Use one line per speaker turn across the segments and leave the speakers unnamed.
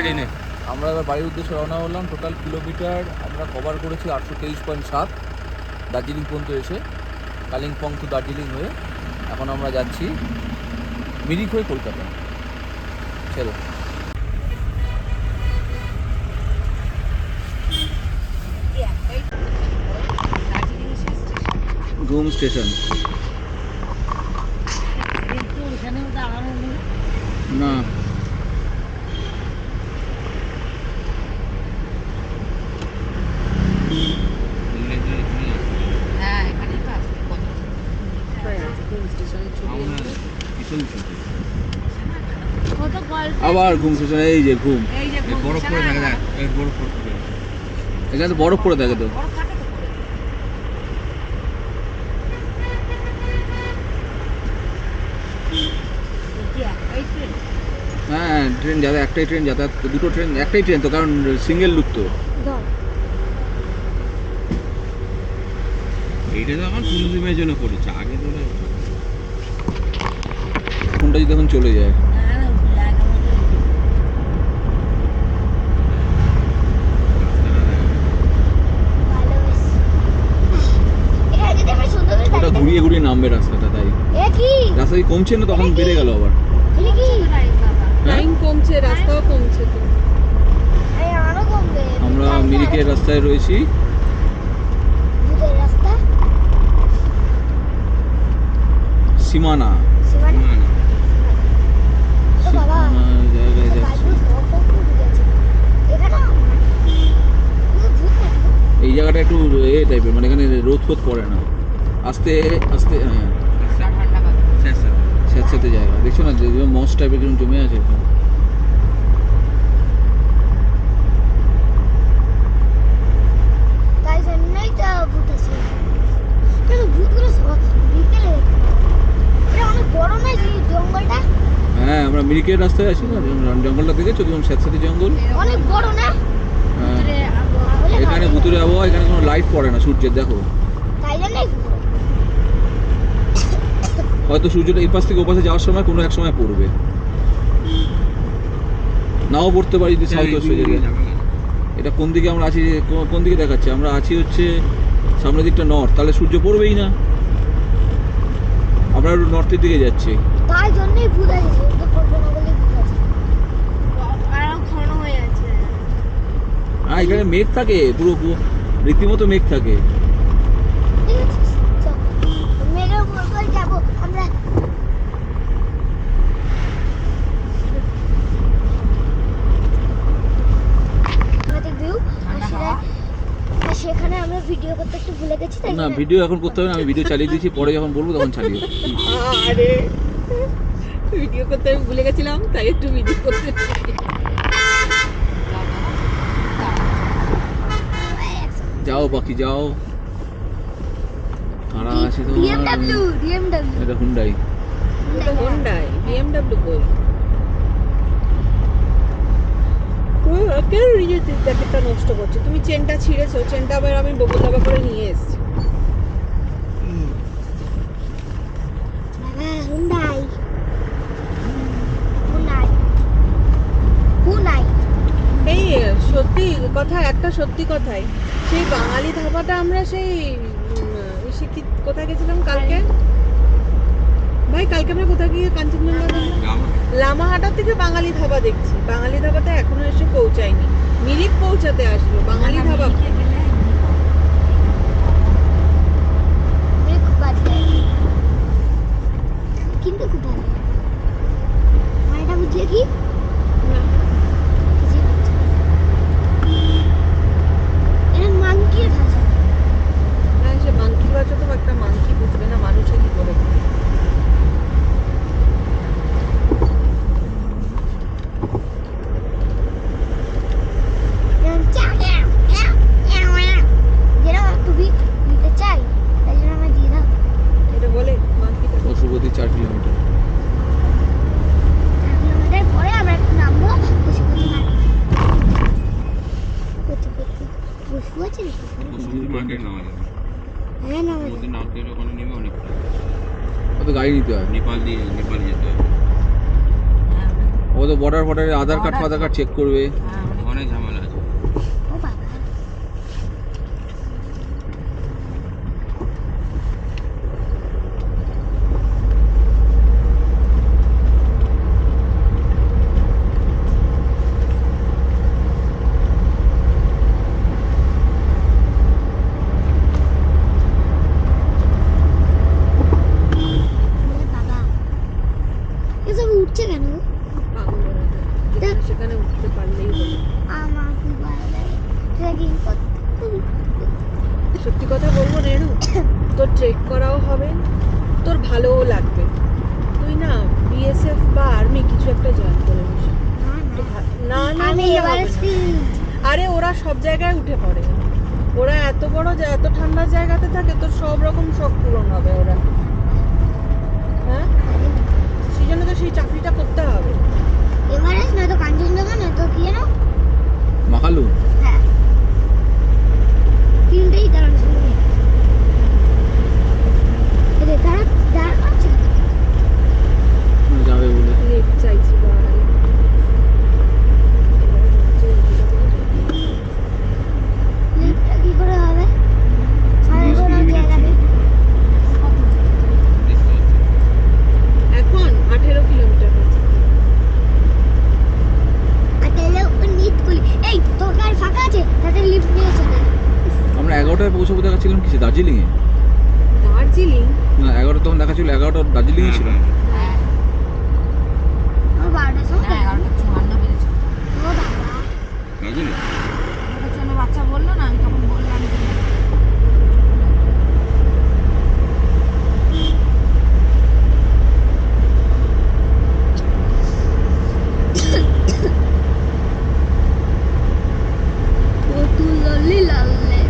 ট্রেনে।
আমরা এবার বাড়ির উদ্দেশ্যে রওনা হলাম। টোটাল কিলোমিটার আমরা কভার করেছি আটশো তেইশ পয়েন্ট সাত দার্জিলিং পর্যন্ত এসে। কালিম্পং টু দার্জিলিং হয়ে এখন আমরা যাচ্ছি মিরিক হয়ে কলকাতা। চলো ঘুম স্টেশন। না। আবার ঘুম স্টেশন এই যে ঘুম।
বরফ পড়ে থাকে দেখ বরফ পড়ে
এখানে তো বরফ পড়ে থাকে তো। হ্যাঁ ট্রেন যাতায়াত একটাই ট্রেন যাতায়াত দুটো ট্রেন একটাই ট্রেন তো কারণ সিঙ্গেল লুক তো।
এইটা তো এখন ট্যুরিজমের জন্য করেছে
ফোনটা যদি এখন চলে যায়। ওটা ঘুরিয়ে ঘুরিয়ে নামবে রাস্তাটা তাই। রাস্তা কমছে না তখন বেড়ে গেল আবার। হ্যাঁ?
লাইন কমছে রাস্তাও কমছে তো।
আমরা মিরিকের রাস্তায় রয়েছি। সীমানা
না, না।
সীমানা জায়গায় যাচ্ছি এই জায়গাটা একটু এ টাইপের মানে ফোদ পড়ে না। আস্তে আস্তে হ্যাঁ। স্যাঁতস্যাঁতে জায়গা দেখছ না যে মস টাইপের কীরকম জমে আছে হ্যাঁ আমরা মিরিকের রাস্তায় আছি না? জঙ্গলটা দেখেছ? যেমন স্যাঁতস্যাঁতে জঙ্গল?
অনেক বড় না?
হ্যাঁ। এখানে ভুতুরে আবহাওয়া এখানে কোনো লাইট পড়ে না সূর্যের দেখো। হয়তো সূর্যটা এই পাশ থেকে ওপাশে যাওয়ার সময় কোনো এক সময় পড়বে। নাও পড়তে পারি যদি সাউথ ওয়েস্ট। এটা কোন দিকে আমরা আছি কোন দিকে দেখাচ্ছে? আমরা আছি হচ্ছে সামনের দিকটা নর্থ তাহলে সূর্য পড়বেই না। আমরা একটু নর্থের দিকে যাচ্ছি।
তাই জন্যই ঘন হয়ে আছে
এখানে মেঘ থাকে পুরো রীতিমতো মেঘ থাকে
ঠিক আছে চল মেঘের উপর করে যাব আমরা আমাদের ভিউ আর সেটা- আর সেখানে আমরা ভিডিও করতে একটু ভুলে গেছি তাই
না
জন্য-
ভিডিও এখন করতে হবে না আমি ভিডিও চালিয়ে দিয়েছি পরে যখন বলব তখন চালিয়ে
আরে ভিডিও করতে আমি ভুলে গেছিলাম তাই একটু ভিডিও করতে
যাও বাকি যাও। কারা আছে তো
BMW, BMW
এটা হুন্ডাই
ওটা হোন্ডাই বিএমডব্লিউ কই কেন নিজের জ্যাকেটটা নষ্ট করছ? তুমি চেনটা ছিঁড়েছো চেনটা আবার আমি বকল দাবা করে নিয়ে এসেছি। কথা একটা সত্যি কথাই। সেই বাঙালি ধাবাটা আমরা সেই কোথায় গেছিলাম কালকে? ভাই কালকে আমরা কোথায় গিয়ে কাঞ্চনজঙ্ঘা লামাহাটার থেকে বাঙালি ধাবা দেখছি। বাঙালি ধাবাটা এখনও এসে পৌঁছায়নি। মিরিক পৌঁছাতে আসলো বাঙালি ধাবা
মানে খুব বাজে কিন্তু খুব ভালো মানে এটা বুঝলে কি
না,
কিছুই বুঝছি না। এটা মাংকির ভাষা
না সে মাংকির বাচ্চা তো একটা মাংকি বুঝবে না মানুষে কি করে
যেরকম চাও, চাও, চাও, চাও, চাও। যেরকম তুমি নিতে চাই তাই জন্য আমরা দিয়ে দাও
এটা বলে মাংকিটা
পশুপতি চার কিলোমিটার
কিলোমিটার পরে আমরা একটু নামবো পশুপতি মার্কেট পশুপতি পশু আছে নাকি
পশুপতি মার্কেট নেওয়া যাবে।
হ্যাঁ নামা
ওর মধ্যে নামতে হলে ওখানে নেমে
হয়
নেপাল দিয়ে নেপাল যেতে হবে।
ও তো বর্ডার ফর্ডারে আধার কার্ড ফাধার কার্ড চেক করবে।
হ্যাঁ, অনেক
অনেক ঝামেলা আছে
ও বাবা ওরে বাবা এসব উঠছে কেন গো?
পাগলের মতো। যেখানে সেখানে উঠতে পারলেই হলো
আমার খুব ভালো লাগে ট্রেকিং করতে
সত্যি কথা বলব রেণু তোর ট্রেক করাও হবে তোর ভালোও লাগবে তুই না বিএসএফ বা আর্মি কিছু একটা জয়েন করে নিস একটু ভা- না না
আমি।
আরে ওরা সব জায়গায় উঠে পড়ে। ওরা এত বড় যে এত ঠান্ডা জায়গাতে থাকে তো সব রকম শখ পূরণ হবে ওরা। হ্যাঁ? সেই জন্য তো সেই চাকরিটা করতে হবে।
এভারেস্ট নয়তো কাঞ্চনজঙ্ঘা নয়তো কি যেন?
মাখালু
হ্যাঁ। তিনটেই দাঁড়ান দাঁড়া দাঁড়া
যাবে বলে।
চাইছি ভাই
লিফটটা কি করে হবে সারা কোনো জায়গা নেই
দেখতে পাচ্ছি।
এখন আঠেরো কিলোমিটার হয়েছে
আর তাহলে ওই নিট কলি এই তোর গাড়ি ফাঁকা আছে তাতে লিফট নিয়ে চলে
আমরা এগারোটায় পৌঁছাবো দেখাচ্ছিলাম কিসে দার্জিলিংয়ে?
দার্জিলিং?
না এগারোটা তখন দেখা দেখাচ্ছিল এগারোটা দার্জিলিংয়ে ছিল
হ্যাঁ,
হ্যাঁ
আমার বারোটার সময়
হ্যাঁ এগারোটা চুয়ান্ন বেজেছে
ও বাবা
বুঝলি?
এগারোটা চুয়ান্ন বাচ্চা বলল না আমি তখন বললাম যে
ও তুই লল্লি লাল্লে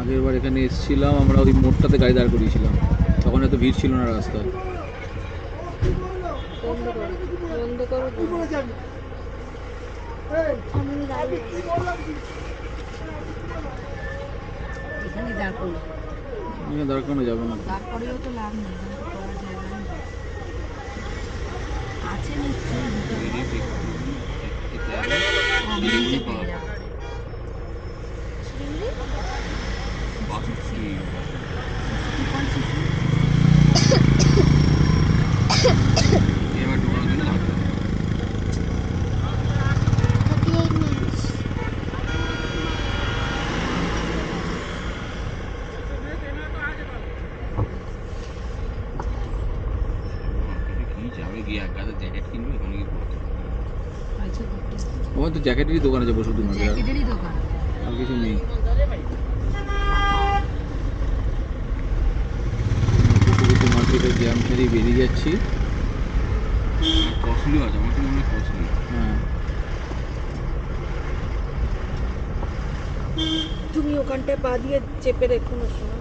আগের বার এখানে এসেছিলাম আমরা মোড়টাতে গাড়ি দাঁড় করিয়েছিলাম। তখন এত ভিড় ছিল না রাস্তায়
দাঁড়
করানো যাবে না।
আছে নিশ্চয়ই হয়েছে
আমার তো জ্যাকেটেরই দোকান আছে
জ্যাকেটেরই দোকান।
আর কিছু নেই। ছাড়িয়ে বেরিয়ে যাচ্ছি।
কস্টলিও আছে আমার তো মনে হয় কস্টলি
হ্যাঁ।
তুমি ওখানটায় পা দিয়ে চেপে রেখো না শোনা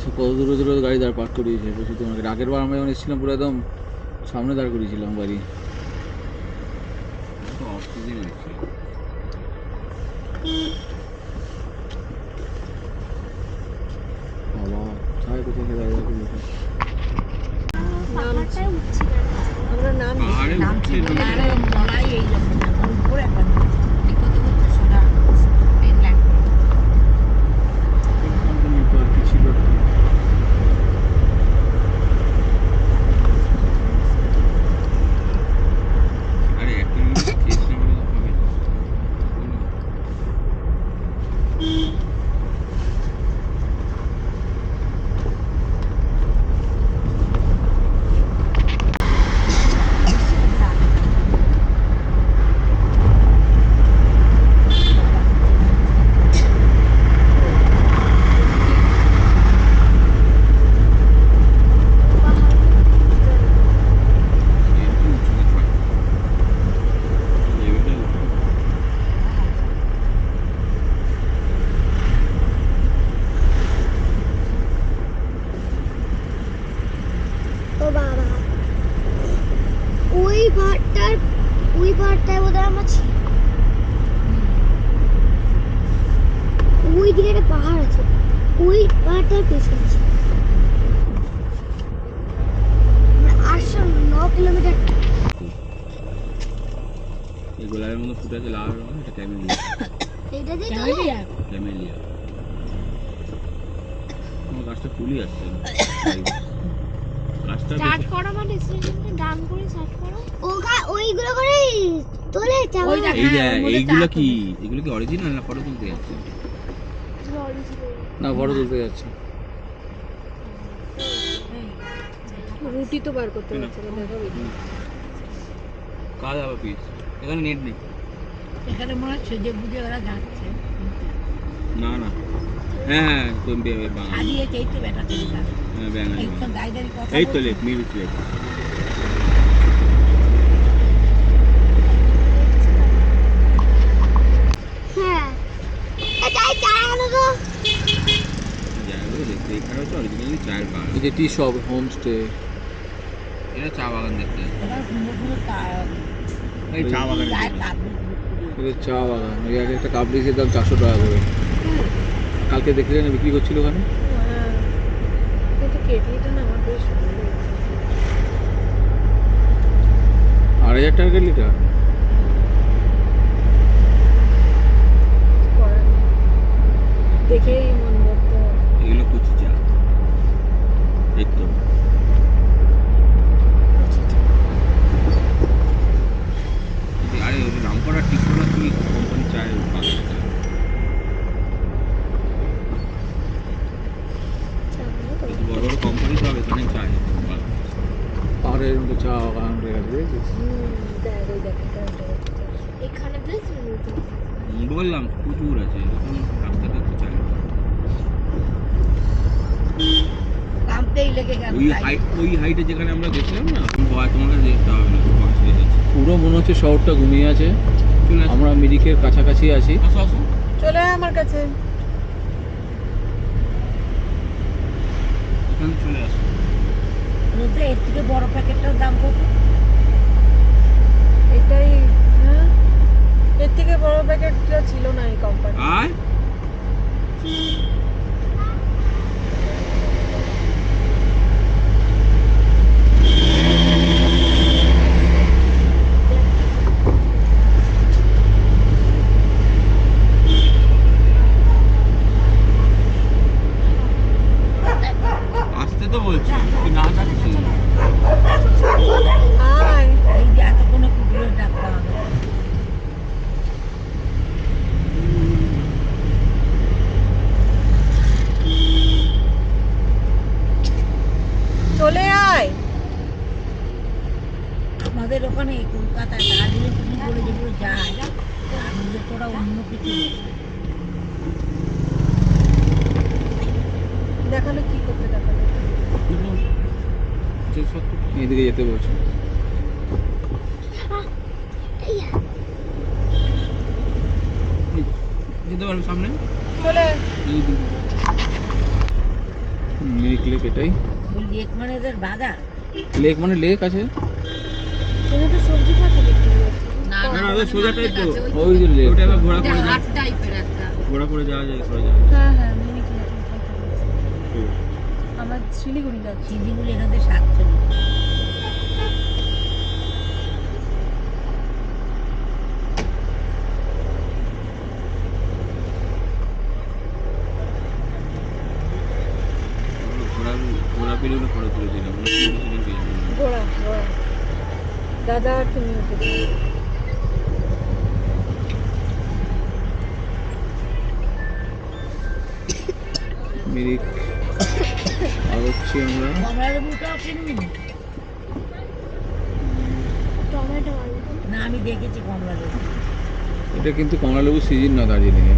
সে কত দূরে দূরে গাড়ি দাঁড় পার্ক করিয়েছে বসুধি মার্কেট আগের বার আমরা যখন এসেছিলাম পুরো একদম সামনে দাঁড় করিয়েছিলাম গাড়ি
তো অক্সিজেন নিচ্ছিল
বাবা ছায় কোথায় থেকে দাঁড়িয়ে করিয়েছে
নামছি আমরা নাম
পাহাড়ে
নামছি
উঠছে
বলে আরে মলাই এইরকম এখন উপরে একবার এই করতে করতে সোজা ট্রেন ল্যান্ড করল
আর কি ছিল
আরে এক কিলোমিটার শেষ না হলে তো হবে না। বলুন।
ওইটার ওই পাহাড়টায় বোধহয় আমরা ছিলাম ওই দিকে একটা পাহাড় আছে ওই পাহাড়টার পেছনে ছিল আমরা আটশো ন কিলোমিটার
এই গোলাপের মতো ফুটে আছে লাল রঙ এটা ক্যামেলিয়া
এইটা দিয়ে চলে
ক্যামেলিয়া
আমার গাছটা ফুলই আসছে গাছটা বেশ-
করো আমার ডান করে সার্চ করো।
ওগা ওইগুলো করে তোলে চাওয়া
এই যে
হ্যাঁ,
এইগুলো কি? এগুলো কি অরিজিনাল না ফটো তুলতে যাচ্ছে?
না বড় তুলতে যাচ্ছে।
রুটি তো বার করতে পারছে না। দেখাবি
কাজ আবার পিস এখানে নেট নেই।
এখানে মনে হচ্ছে যে বুঝে ওরা যাচ্ছে।
না না। হ্যাঁ হ্যাঁ তো বে- বাঙালি।
হারিয়েছে এই তো বেটা
হ্যাঁ এই তো। লেক মিরিচ লেক
যে টি শপ হোমস্টে
এটা চা বাগান দেখতে। চা বাগান
চা বাগান। একটা দাম চারশো টাকা করে। কালকে দেখলেন বিক্রি করছিল ওখানে?
হ্যাঁ।
আড়াই হাজার টাকা লিটার।
দেখেই মন বলতে
এগুলো কুচি চা এই তো এই- আরে ওই রামপাড়া টিকোনা কি কোম্পানি চায়ের বাগান এটা? কিন্তু বড় বড় কোম্পানি সব এখানে চায় বাগান।
পাহাড়ের মধ্যে চা বাগান হয়ে গেছে দেখেছিস?
হুম দেখ ওই দেখ এটা একটা হচ্ছে।
এখানে বেশ নতুন
হুম, বললাম প্রচুর আছে এরকম ওই হাইট ওই হাইটে যেখানে আমরা গেছিলাম না ভয় তোমাকে যেতে হবে না
পুরো মনে হচ্ছে শহরটা ঘুমিয়ে আছে।
চলে আসো।
আমরা মিরিকের কাছাকাছি আছি।
চলে আয় আমার কাছে।
চলে আসো।
এর থেকে বড় প্যাকেটটার দাম কত?
এটাই এর থেকে বড় প্যাকেটটা ছিল না এই কোম্পানি
আয় আসতে তো বলছি তুই না যাচ্ছিস
আয়
এই যে এতক্ষণে কুকুরের ডাক পাওয়া গেল
চলে আয়
আমাদের ওখানে কলকাতায় দার্জিলিং বলে যেগুলো যায়। আর ওদের তোরা অন্য কিছু
দেখাল কি করতে দেখাল?
এদিকে যেতে বলছে।
যেতে পারব সামনে?
চলে।
মিরিক লেক এটাই।
লেক মানে বাজার?
লেক মানে লেক আছে।
তো সবজি পাতা বিক্রি হচ্ছে
না
না না ওই সোজাটাই তো
ওই যে
ওটা এবার ঘোরা করে
হাট টাইপের একটা।
ঘোরা করে যাওয়া যায় করে যায়।
হ্যাঁ হ্যাঁ মিনিট আমার শিলিগুড়ি যাচ্ছি।
এখানে সাতচল্লিশ
ওগুলো ঘোরা ঘোরা পেরিয়ে ফটো
দাদা আর তুমি উঠেছো
মিরিক আর হচ্ছে আমরা
কমলা লেবুটাও কিনবি
টমেটো
না আমি দেখেছি কমলা লেবু
এটা কিন্তু কমলালেবু সিজন না দার্জিলিংয়ে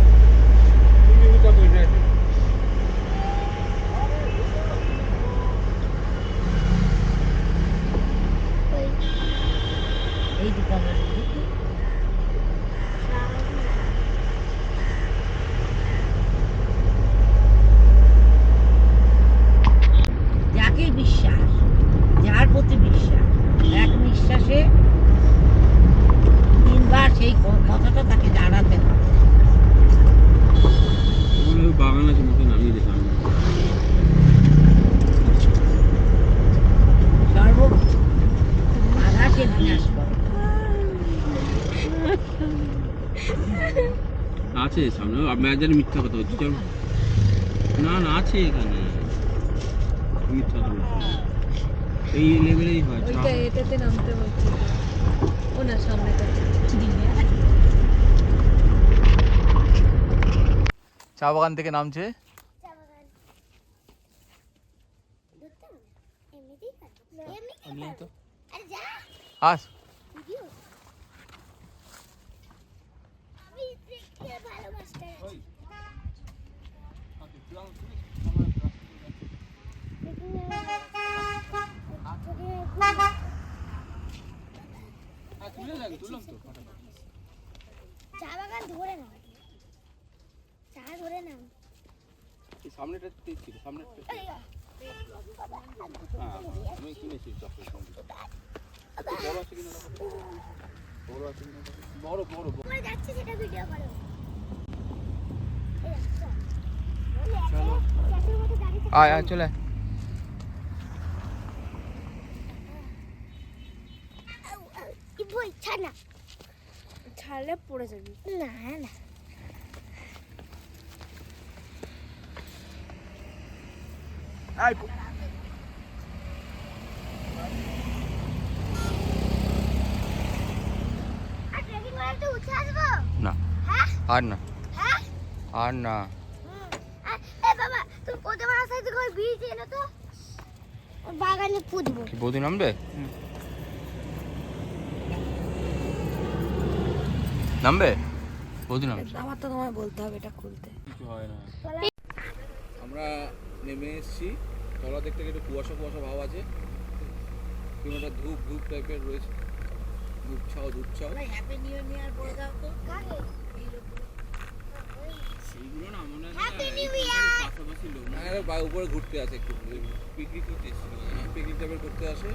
সামনে মিথ্যা কথা হচ্ছে চল। না না আছে এখানে। মিথ্যা কথা বলছি। এই লেভেলেই হয়
এটাতে নামতে বলছি। ও না সামনেটা
চা বাগান থেকে নামছে?
চা বাগান ধরতে হবে? এমনিতেই পারব। এমনিতেই
নিয়ে তো
পারব। আরে যা
আস
ভিডিও আমি দেখতে ভালো মাস্টার আছি চা বাগান ধরে চা ধরে নাও।
সামনেটা ছিল সামনেটা আমি কিনেছি চকলেট বড় আছে কিনা বড় আছে কিনা বড় বড় বড়।
যাচ্ছে সেটা ভিডিও করো।
আয় আয় চলে আয়।
ছাড়লে পড়ে যাবি।
না না।
আয়
হ্যাঁ?
আর না।
হ্যাঁ?
আর না।
বাগানে পুঁতবো।
বৌদি নামবে? নামবে? বৌদি নামছে
আমার তো তোমায় বলতে হবে এটা খুলতে।
কিছু হয় না? আমরা নেমে এসেছি। তলা দেখতে একটু কুয়াশা কুয়াশা ভাব আছে। কিংবা একটা ধূপ ধূপ টাইপের রয়েছে। ধূপ ছাও ধূপ ছাও।
হ্যাপি নিউ ইয়ার বলে দাও তো।
সেইগুলো না মনে হয়
Happy
না,
New
পাশাপাশি লোক
না উপরে ঘুরতে আসে একটু। পিকনিক করতে এসেছিল পিকনিক টাইপের করতে আসে।